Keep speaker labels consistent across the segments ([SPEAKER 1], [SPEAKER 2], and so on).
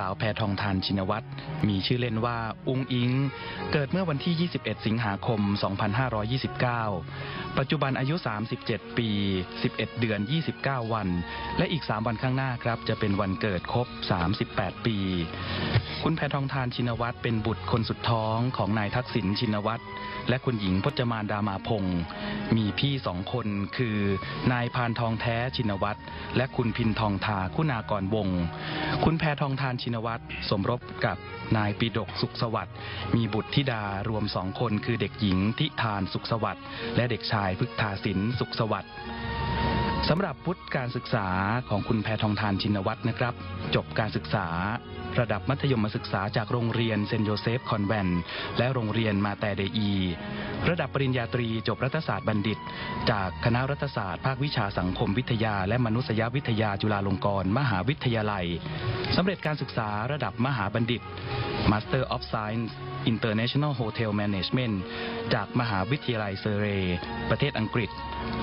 [SPEAKER 1] สาวแพทองทานชินวัตรมีชื่อเล่นว่าอุงอิง เกิดเมื่อวันที่ 21 สิงหาคม 2529 ปัจจุบันอายุ 37 ปี 11 เดือน 29 วัน และอีก 3 วันข้างหน้าครับ จะเป็นวันเกิดครบ 38 ปี คุณแพทองทานชินวัตรเป็นบุตรคนสุดท้องของนายทักษิณชินวัตรและคุณหญิงพจมานดามาพงศ์มีพี่สองคนคือนายพานทองแท้ชินวัตรและคุณพินทองทาคุณากรวง คุณแพทองทานชินนวัตรสมรบกับนายปิดกสุขสวัสดิ์มีบุตรธิดารวมสองคนคือเด็กหญิงทิทานสุขสวัสดิ์และเด็กชายพึกทาสินสุขสวัสดิ์ สำหรับพุทธการศึกษาของคุณแพทองทานชินวัตรนะครับ จบการศึกษา ระดับมัธยมศึกษาจากโรงเรียนเซนโยเซฟคอนแวนและโรงเรียนมาแต่เดอี ระดับปริญญาตรีจบรัฐศาสตร์บัณฑิต จากคณะรัฐศาสตร์ ภาควิชาสังคมวิทยา และมนุษยวิทยาจุฬาลงกรณ์มหาวิทยาลัยสำเร็จการศึกษาระดับมหาบัณฑิต Master of Science International Hotel Management จากมหาวิทยาลัยเซเร ประเทศอังกฤษ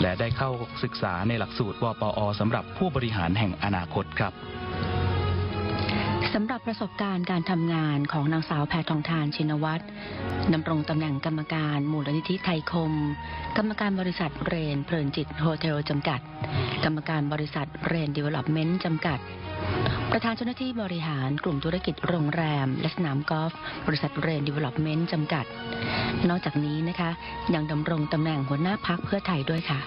[SPEAKER 1] และได้เข้าศึกษาในหลักสูตรวปอสำหรับผู้บริหารแห่งอนาคตครับ
[SPEAKER 2] สำหรับประสบการณ์การทำงานของนางสาวแพทองทานชินวัตรดำรงตำแหน่งกรรมการมูลนิธิไทยคม กรรมการบริษัทเรนเพลินจิตโฮเทลจำกัด กรรมการบริษัทเรนดีเวล็อปเมนต์จำกัด ประธานเจ้าหน้าที่บริหารกลุ่มธุรกิจโรงแรม และสนามกอล์ฟบริษัทเรนดีเวล็อปเมนต์จำกัด นอกจากนี้นะคะยังดำรงตำแหน่งหัวหน้าพักเพื่อไทยด้วยค่ะ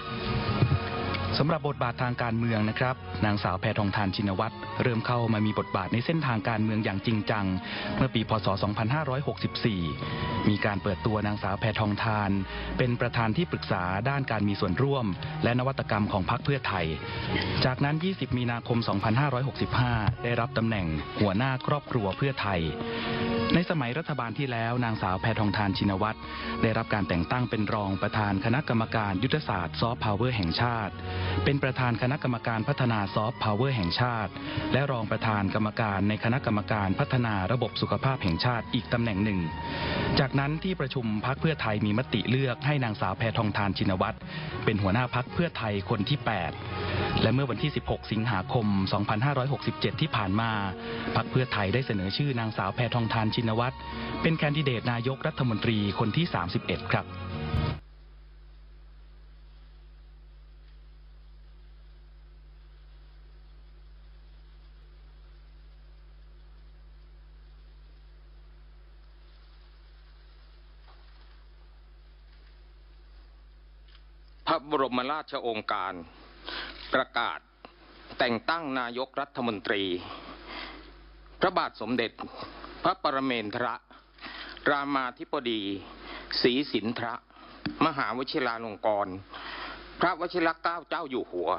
[SPEAKER 1] สำหรับบทบาททางการเมืองนะครับ นางสาวแพทองทานชินวัตรเริ่มเข้ามามีบทบาทในเส้นทางการเมืองอย่างจริงจัง เมื่อปีพศ 2564 มีการเปิดตัวนางสาวแพทองทาน เป็นประธานที่ปรึกษาด้านการมีส่วนร่วม และนวัตกรรมของพรรคเพื่อไทย จากนั้น 20 มีนาคม 2565 ได้รับตำแหน่งหัวหน้าครอบครัวเพื่อไทย ในสมัยรัฐบาลที่แล้วนางสาวแพทองทานชินวัตรได้รับการแต่งตั้งเป็นรองประธานคณะกรรมการยุทธศาสตร์ซอฟต์พาวเวอร์แห่งชาติ เป็นประธานคณะกรรมการพัฒนาซอฟต์พาวเวอร์แห่งชาติ และรองประธานกรรมการในคณะกรรมการพัฒนาระบบสุขภาพแห่งชาติอีกตำแหน่งหนึ่ง จากนั้นที่ประชุมพักเพื่อไทยมีมติเลือกให้นางสาวแพทองทานชินวัตรเป็นหัวหน้าพักเพื่อไทยคนที่ 8 และเมื่อวันที่ 16 สิงหาคม 2567 ที่ผ่านมาพักเพื่อไทยได้เสนอชื่อนางสาวแพทองทานชิินวัตรเป็นแคนดิเดตนายกรัฐมนตรีคนที่ 31 ครับ
[SPEAKER 3] พระบรมราชโองการ ประกาศแต่งตั้งนายกรัฐมนตรี พระบาทสมเด็จ พระปรเมนทรรามาธิบดีศรีสินทรมหาวชิราลงกรณ์พระวชิรเกล้าเจ้าอยู่หัว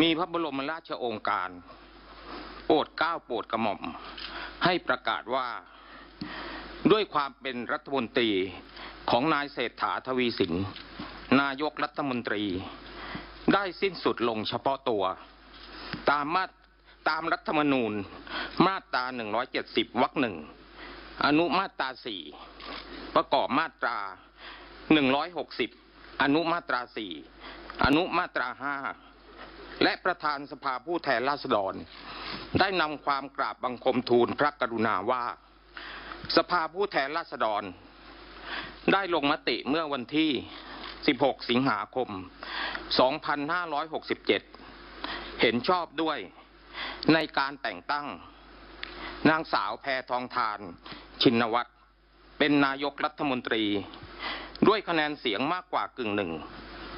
[SPEAKER 3] มีพระบรมราชโองการ โปรดเกล้าโปรดกระหม่อม ให้ประกาศว่าด้วยความเป็นรัฐมนตรีของนายเศรษฐาทวีสิน นายกรัฐมนตรี ได้สิ้นสุดลงเฉพาะตัว ตามมา ตามรัฐธรรมนูญมาตรา 170 วรรคหนึ่ง อนุมาตรา 4 ประกอบมาตรา 160 อนุมาตรา 4 อนุมาตรา 5 และประธานสภาผู้แทนราษฎร ได้นำความกราบบังคมทูลพระกรุณาว่า สภาผู้แทนราษฎร ได้ลงมติเมื่อวันที่ 16 สิงหาคม 2567 เห็นชอบด้วย ในการแต่งตั้ง นางสาวแพทองทาน ชินวัตรเป็นนายกรัฐมนตรี ด้วยคะแนนเสียงมากกว่ากึ่งหนึ่ง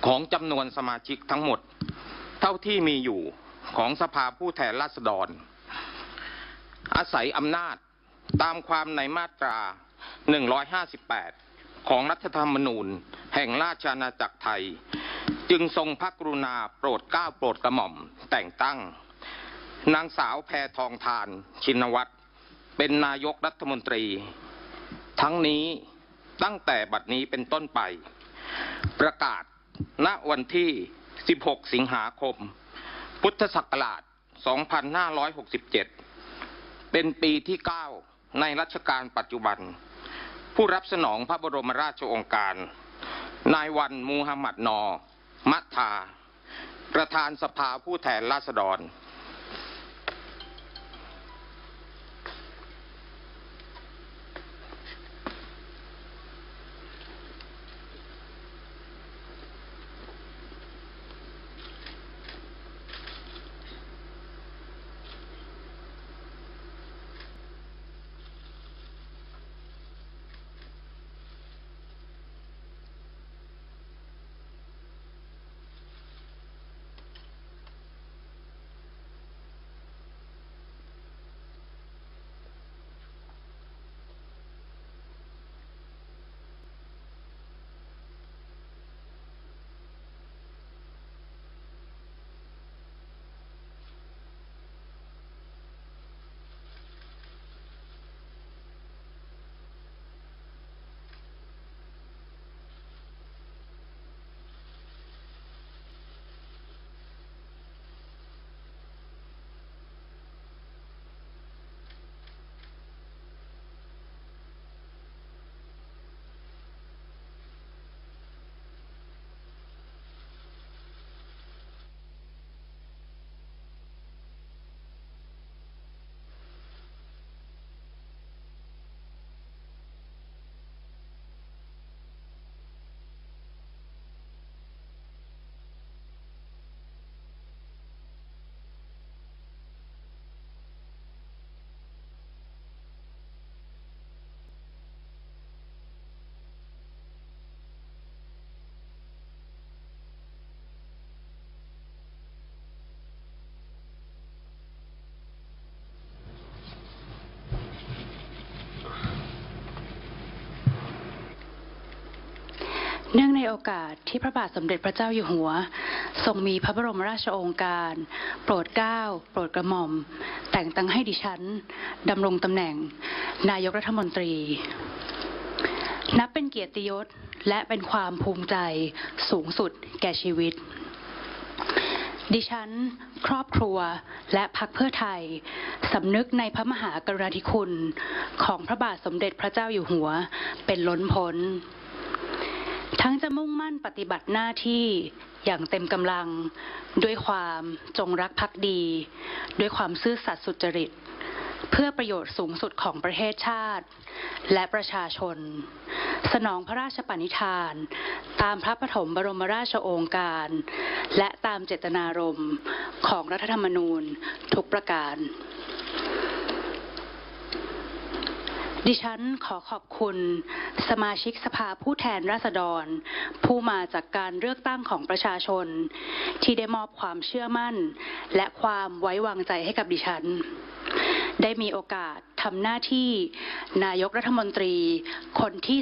[SPEAKER 3] ของจำนวนสมาชิกทั้งหมด เท่าที่มีอยู่ของสภาผู้แทนราษฎร อาศัยอำนาจตามความในมาตรา 158 ของรัฐธรรมนูญแห่งราชอาณาจักรไทย จึงทรงพระกรุณาโปรดเกล้าโปรดกระหม่อมแต่งตั้ง นางสาวแพทองทานชินวัตรเป็นนายกรัฐมนตรี ทั้งนี้ตั้งแต่บัดนี้เป็นต้นไป ประกาศณวันที่ 16 สิงหาคม พุทธศักราช 2567 เป็นปีที่ 9 ในรัชกาลปัจจุบัน ผู้รับสนองพระบรมราชโองการ นายวันมูฮัมหมัดนอ มัทธา ประธานสภาผู้แทนราษฎร
[SPEAKER 4] เนื่องในโอกาสที่พระบาทสมเด็จพระเจ้าอยู่หัว ทรงมีพระบรมราชโองการ โปรดเกล้า โปรดกระหม่อม แต่งตั้งให้ดิฉันดำรงตำแหน่ง นายกรัฐมนตรี นับเป็นเกียรติยศและเป็นความภูมิใจสูงสุดแก่ชีวิต ดิฉัน ครอบครัวและพักเพื่อไทยสำนึกในพระมหากรุณาธิคุณของพระบาทสมเด็จพระเจ้าอยู่หัวเป็นล้นพ้น ทั้งจะมุ่งมั่นปฏิบัติหน้าที่อย่างเต็มกำลัง ด้วยความจงรักภักดี ด้วยความซื่อสัตย์สุจริต เพื่อประโยชน์สูงสุดของประเทศชาติ และประชาชน สนองพระราชปณิธาน ตามพระปฐมบรมราชโองการ และตามเจตนารมณ์ของรัฐธรรมนูญทุกประการ ดิฉันขอขอบคุณสมาชิกสภาผู้แทนราษฎร ผู้มาจากการเลือกตั้งของประชาชน ที่ได้มอบความเชื่อมั่น และความไว้วางใจให้กับดิฉัน ได้มีโอกาสทำหน้าที่นายกรัฐมนตรีคนที่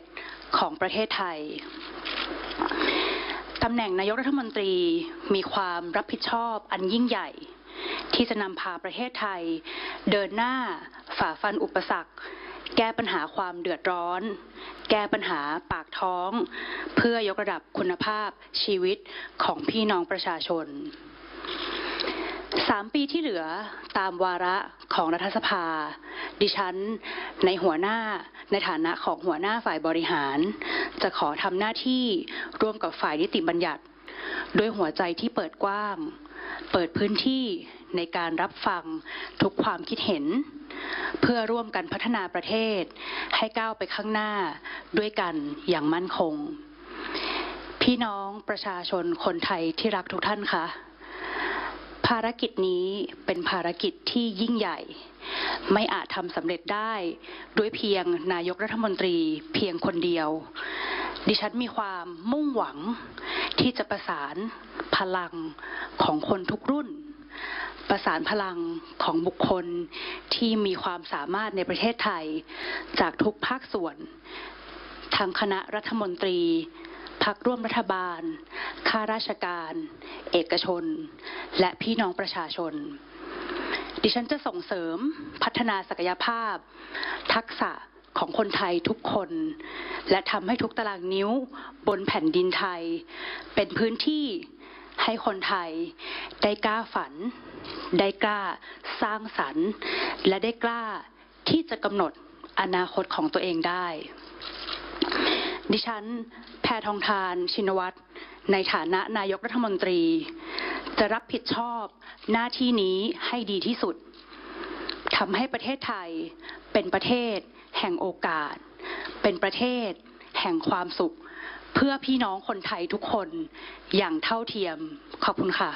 [SPEAKER 4] 31 ของประเทศไทยตำแหน่งนายกรัฐมนตรีมีความรับผิดชอบอันยิ่งใหญ่ ที่จะนำพาประเทศไทย เดินหน้าฝ่าฟันอุปสรรค แก้ปัญหาความเดือดร้อน แก้ปัญหาปากท้อง เพื่อยกระดับคุณภาพชีวิตของพี่น้องประชาชนสามปีที่เหลือตามวาระของรัฐสภา ดิฉันในหัวหน้าในฐานะของหัวหน้าฝ่ายบริหาร จะขอทำหน้าที่ร่วมกับฝ่ายนิติบัญญัติ ด้วยหัวใจที่เปิดกว้าง เปิดพื้นที่ในการรับฟังทุกความคิดเห็น เพื่อร่วมกันพัฒนาประเทศ ให้ก้าวไปข้างหน้าด้วยกันอย่างมั่นคง พี่น้องประชาชนคนไทยที่รักทุกท่านคะ ภารกิจนี้เป็นภารกิจที่ยิ่งใหญ่ ไม่อาจทำสำเร็จได้ด้วยเพียงนายกรัฐมนตรีเพียงคนเดียว ดิฉันมีความมุ่งหวังที่จะประสานพลังของคนทุกรุ่น ประสานพลังของบุคคลที่มีความสามารถในประเทศไทย จากทุกภาคส่วนทั้งคณะรัฐมนตรี พักร่วมรัฐบาล ข้าราชการ เอกชน และพี่น้องประชาชน ดิฉันจะส่งเสริมพัฒนาศักยภาพ ทักษะของคนไทยทุกคน และทำให้ทุกตารางนิ้วบนแผ่นดินไทย เป็นพื้นที่ให้คนไทยได้กล้าฝัน ได้กล้าสร้างสรรค์ และได้กล้าที่จะกำหนดอนาคตของตัวเองได้ ดิฉัน แพทองทาน ชินวัตร ในฐานะนายกรัฐมนตรี จะรับผิดชอบหน้าที่นี้ให้ดีที่สุดทำให้ประเทศไทยเป็นประเทศ แห่งโอกาส เป็นประเทศ แห่งความสุข เพื่อพี่น้องคนไทยทุกคนอย่างเท่าเทียม ขอบคุณค่ะ